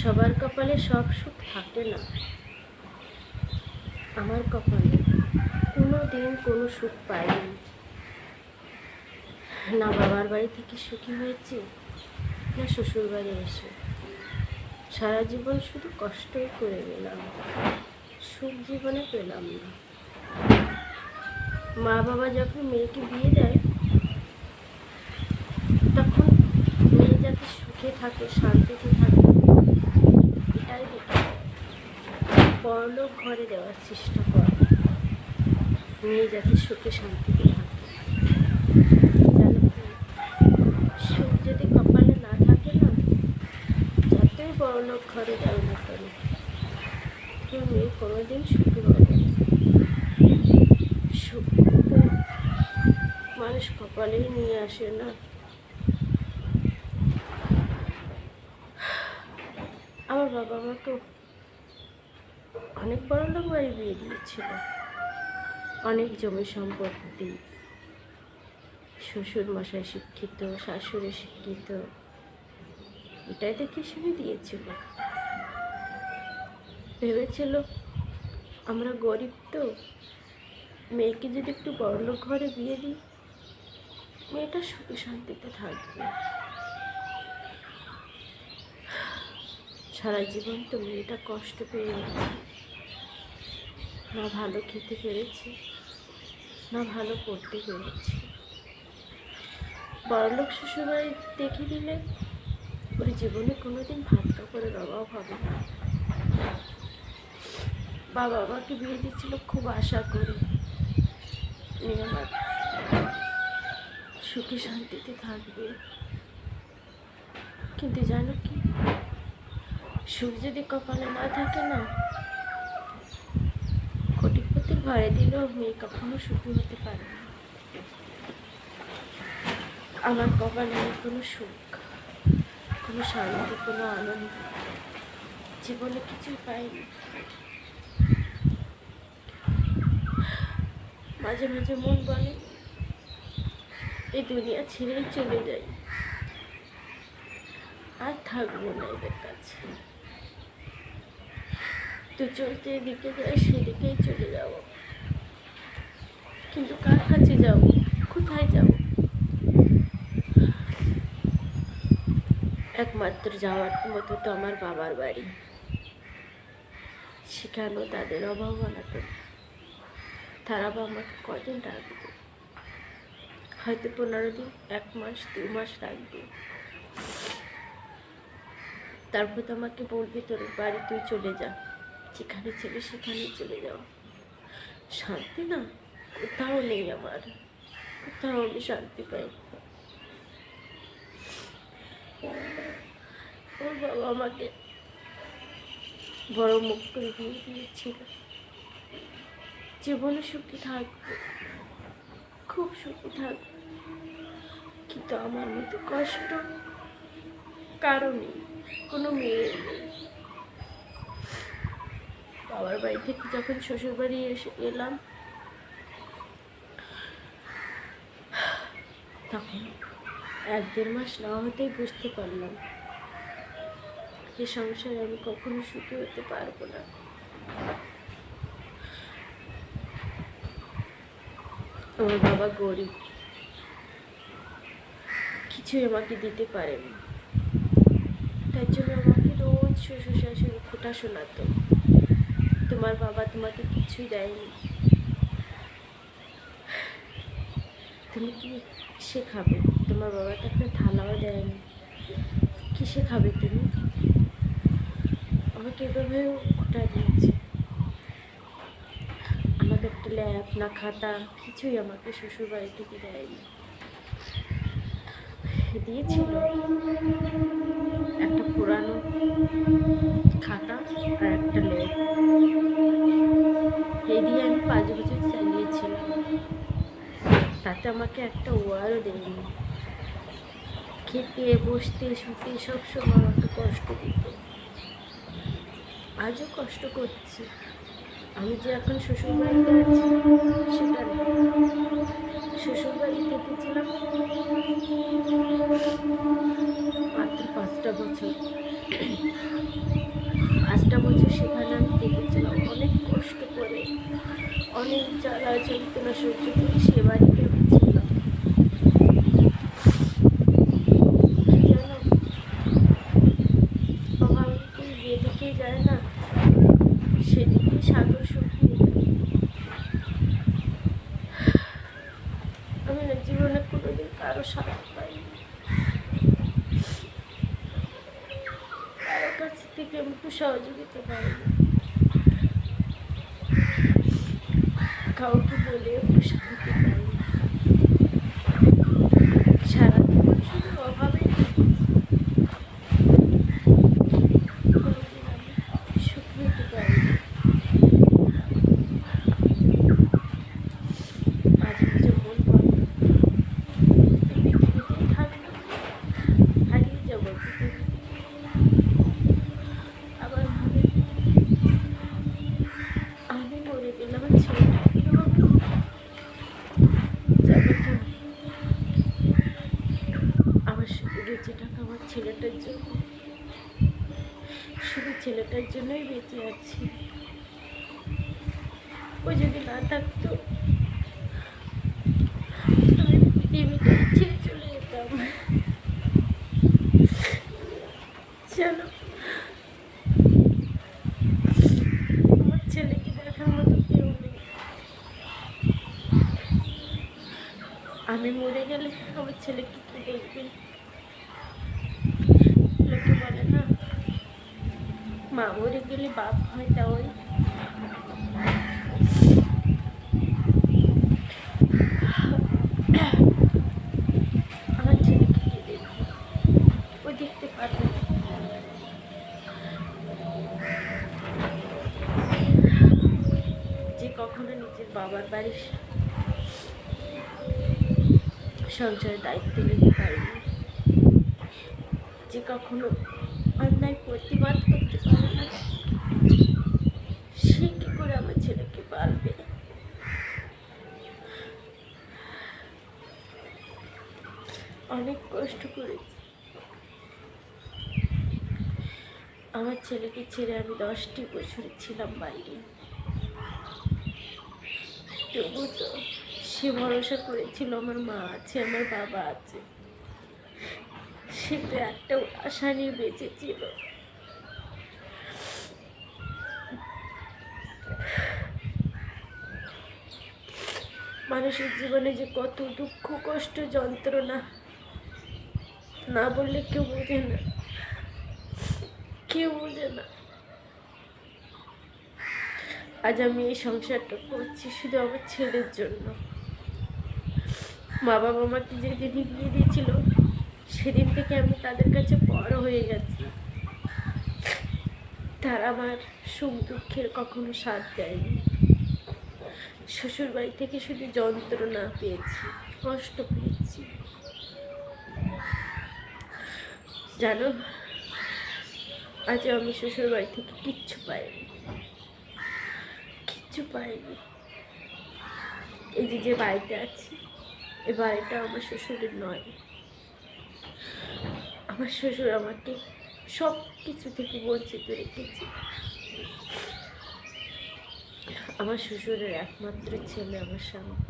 সবার কপালে সব সুখ থাকে না। আমার কপালে কোনো দিন কোনো সুখ পাইনি না বাবার বাড়ি থেকে সুখী হয়েছি, না শ্বশুর বাড়ি এসে। সারা জীবন শুধু কষ্টই করে গেলাম, সুখ জীবনে পেলাম না। মা বাবা যখন মেয়েকে বিয়ে দেয়, তখন মেয়ে যাতে সুখে থাকে, শান্তিতে থাকে এটাই দেখে বড়লোক ঘরে দেওয়ার চেষ্টা করে। মেয়ে যাতে সুখে শান্তিতে থাকে। সুখ যদি কপালে না থাকে না যতই বড়লোক ঘরে দাও না। কেন কেউ মেয়ে কোনোদিন সুখী হবে সুখ তো মানুষ কপালেই নিয়ে আসে না। আমার বাবা আমাকে অনেক বড় লোক বাড়ি বিয়ে দিয়েছিল। অনেক জমি সম্পত্তি। শ্বশুর মশাই শিক্ষিত, শাশুড়ি শিক্ষিত। এটাই দেখে শুনে দিয়েছিল। ভেবেছিল, আমরা গরিব তো। মেয়েকে যদি একটু বড়লোক ঘরে বিয়ে দিই, মেয়েটা সুখে শান্তিতে থাকবে। সারা জীবন তো মেয়েটা কষ্ট পেয়ে না ভালো খেতে পেরেছি না ভালো পড়তে পেরেছি। বড়লোক শ্বশুরবাড়ি দেখে দিলে ওর জীবনে কোনো দিন ভাত কাপড়ের অভাব হবে না। বাবা আমাকে বিয়ে দিচ্ছিল খুব আশা করে। সুখে শান্তিতে থাকবে। কিন্তু জানো কি? সুখ যদি কপালে না থাকে না ঘরে দিলেও মেয়ে কখনো সুখী হতে পারে না। আমার কপালে কোনো সুখ, কোনো শান্তি, কোনো আনন্দ জীবনে কিছুই পাইনি। মাঝে মাঝে মন বলে, এই দুনিয়া ছেড়েই চলে যাই। আর থাকব না এদের কাছে। তো চলতে এদিকে যায় সেদিকেই চলে যাব। কিন্তু কার কাছে যাব? কোথায় যাব? একমাত্র যাওয়ার মতো তো আমার বাবার বাড়ি। সেখানেও তাদের অভাব তারা বা আমাকে কদিন রাখবে হয়তো পনেরো দিন, এক মাস, দু মাস রাখবে। তারপর তো আমাকে বলবি, তোর বাড়ি তুই চলে যা। যেখানে ছেলে সেখানে চলে যাও শান্তি না? কোথাও নেই আমার। কোথাও আমি শান্তি পাই। ওর বাবা আমাকে বড় মুখ করে বিয়ে দিয়েছিল। জীবনে সুখী থাকব, খুব সুখী থাকব। কিন্তু আমার মতো কষ্ট কারও নেই কোনো মেয়ের নেই। বাবার বাড়ি থেকে যখন শ্বশুর বাড়ি এসে এলাম তখন এক দেড় মাস না হতেই বুঝতে পারলাম যে সংসারে আমি কখনো সুখী হতে পারব না। আমার বাবা গরিব। কিছুই আমাকে দিতে পারেনি। তার জন্য আমাকে রোজ শ্বশুর শাশুড়ি খোটা শোনাতো। তোমার বাবা তোমাকে কিছুই দেয়নি। তুমি কি শেখাবে? তোমার বাবা তো একটা থালাও দেয়নি। কি শেখাবে তুমি? আমাকে এভাবে খোটা দিয়েছে। আমাকে একটা ল্যাব, না খাতা, কিছুই আমাকে শ্বশুর বাড়ি থেকে দেয়নি। দিয়েছিল। একটা পুরানো খাতা আর একটা ল্যাব। সাথে আমাকে একটা ওয়ারও দেয়নি। খেতে বসতে শুতে সবসময় আমাকে কষ্ট দিত। আজও কষ্ট করছি। আমি যে এখন শ্বশুরবাড়িতে আছি, সেটা না শ্বশুরবাড়িতে গেছিলাম মাত্র পাঁচটা বছর। পাঁচটা বছর সেখানে আমি দেখেছিলাম অনেক কষ্ট করে, অনেক জ্বালা যন্ত্রণা সহ্য করে সে যেদিকে যায় না, সেদিকে সাগর শুকিয়ে আমি না জীবনে কোনোদিন কারও সাথ পাইনি। কারও কাছ থেকে আমি একটু সহযোগিতা পাইনি। কাউকে বলে একটু শান্তি পাইনি সারাদিন শুধু অভাবে কোনোদিন আমি সুখ নিতে পারিনি মাঝে মাঝে মন বন্ধ পৃথিবীতেই থাকলাম হারিয়ে যাব পৃথিবীতে আবার ভাবে আমি মরে গেলাম আমার ছেলেটা কি হবে যাবে তো আমার শুধু বেঁচে থাকা আমার ছেলেটার জন্য ছেলেটার জন্যই বেঁচে আছি। ও যদি না থাকতো আমি চলে যেতাম। চলো, আমার দেখার মতো কেউ নেই। আমি মরে গেলে আমার ছেলে কি দেখবে লোকে বলে না মা গেলে বাপ হয় তাই আমার ছেলেকে কে ও দেখতে পারবে যে কখনো নিজের বাবার বাড়ির সংসারের দায়িত্ব নিতে পারেনি যে কখনো অন্যায় প্রতিবাদ করতে পারে সে কি করে আমার ছেলেকে অনেক কষ্ট করেছি। আমার ছেলেকে ছেড়ে আমি দশটি বছর ছিলাম বাইরে তবু তো সে ভরসা করেছিল আমার মা আছে, আমার বাবা আছে। সে তো একটা আশা নিয়ে বেঁচেছিল মানুষের জীবনে যে কত দুঃখ, কষ্ট, যন্ত্রণা, না বললে কেউ বোঝে না। কেউ বোঝে না। আজ আমি এই সংসারটা করছি শুধু আমার ছেলের জন্য। মা বাবা আমাকে যেদিন বিয়ে দিয়েছিল, সেদিন থেকে আমি তাদের কাছে বড় হয়ে গেছি। তারা আমার সুখ দুঃখের কখনো সাথ দেয়নি। শ্বশুর বাড়ি থেকে শুধু যন্ত্রণা পেয়েছি, কষ্ট পেয়েছি। জানো আজ আমি শ্বশুর বাড়ি থেকে কিচ্ছু পাইনি। কিচ্ছু পাইনি। এই যে যে বাড়িতে আছি এই বাড়িটা আমার শ্বশুরের নয়। আমার শ্বশুর আমাকে সব কিছু থেকে বঞ্চিত রেখেছে। আমার শ্বশুরের একমাত্র ছেলে আমার স্বামী।